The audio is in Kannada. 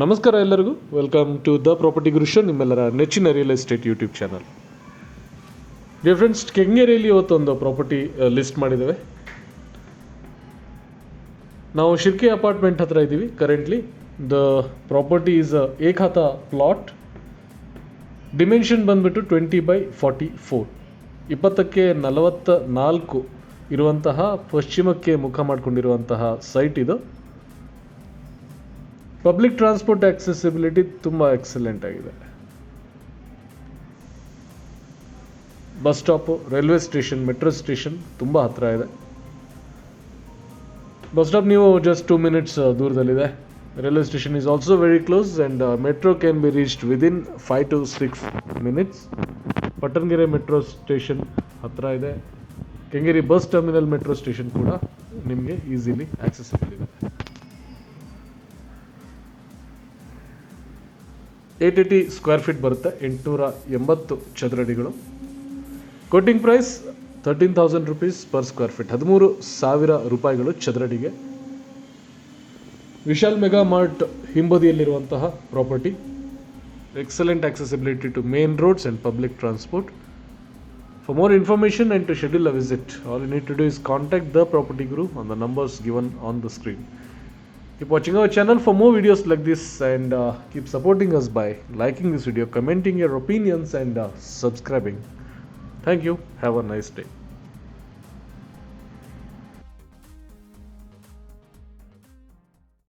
ನಮಸ್ಕಾರ ಎಲ್ಲರಿಗೂ. Welcome to the property gurus ನಿಮ್ಮೆಲ್ಲರ ನೆಚ್ಚಿನ real estate YouTube channel dear friends ಕೆಂಗೇರಿಯಲ್ಲಿ ಇವತ್ತೊಂದು ಪ್ರಾಪರ್ಟಿ ಲಿಸ್ಟ್ ಮಾಡಿದ್ದೇವೆ. ನಾವು ಶಿರ್ಕೆ ಅಪಾರ್ಟ್ಮೆಂಟ್ ಹತ್ರ ಇದ್ದೀವಿ ಕರೆಂಟ್ಲಿ ದ ಪ್ರಾಪರ್ಟಿ ಈಸ್ ಏಕಾತ ಪ್ಲಾಟ್ ಡಿಮೆನ್ಷನ್ ಬಂದ್ಬಿಟ್ಟು ಟ್ವೆಂಟಿ ಬೈ ಫಾರ್ಟಿ ಫೋರ್ ಇಪ್ಪತ್ತಕ್ಕೆ ನಲವತ್ತ ನಾಲ್ಕು ಇರುವಂತಹ ಪಶ್ಚಿಮಕ್ಕೆ ಮುಖ ಮಾಡಿಕೊಂಡಿರುವಂತಹ ಸೈಟ್ ಇದು. ಪಬ್ಲಿಕ್ ಟ್ರಾನ್ಸ್ಪೋರ್ಟ್ ಆಕ್ಸೆಸಿಬಿಲಿಟಿ ತುಂಬ ಎಕ್ಸಲೆಂಟ್ ಆಗಿದೆ. Bus stop railway station metro station ತುಂಬ ಹತ್ತಿರ ಇದೆ. ಬಸ್ ಸ್ಟಾಪ್ ನೀವು ಜಸ್ಟ್ ಟೂ ಮಿನಿಟ್ಸ್ ದೂರದಲ್ಲಿದೆ. Railway station is also very close and metro can be reached within five to six minutes Pattanagere metro station ಹತ್ತಿರ ಇದೆ. Kengeri bus terminal metro station ಕೂಡ ನಿಮಗೆ ಈಸಿಲಿ ಆಕ್ಸೆಸಿಬಲ್ ಇದೆ. ಏಟ್ ಏಯ್ಟಿ ಸ್ಕ್ವೇರ್ ಫೀಟ್ ಬರುತ್ತೆ ಎಂಟುನೂರ ಎಂಬತ್ತು ಚದರಡಿಗಳು. Quoting price thirteen thousand rupees per square feet ಹದಿಮೂರು ಸಾವಿರ ರೂಪಾಯಿಗಳು ಚದರಡಿಗೆ. Vishal mega mart ಹಿಂಬದಿಯಲ್ಲಿರುವಂತಹ property. Excellent accessibility to main roads and public transport for more information and to schedule a visit all you need to do is contact the property guru on the numbers given on the screen Keep watching our channel for more videos like this and uh, keep supporting us by liking this video, commenting your opinions, and uh, subscribing. Thank you. Have a nice day.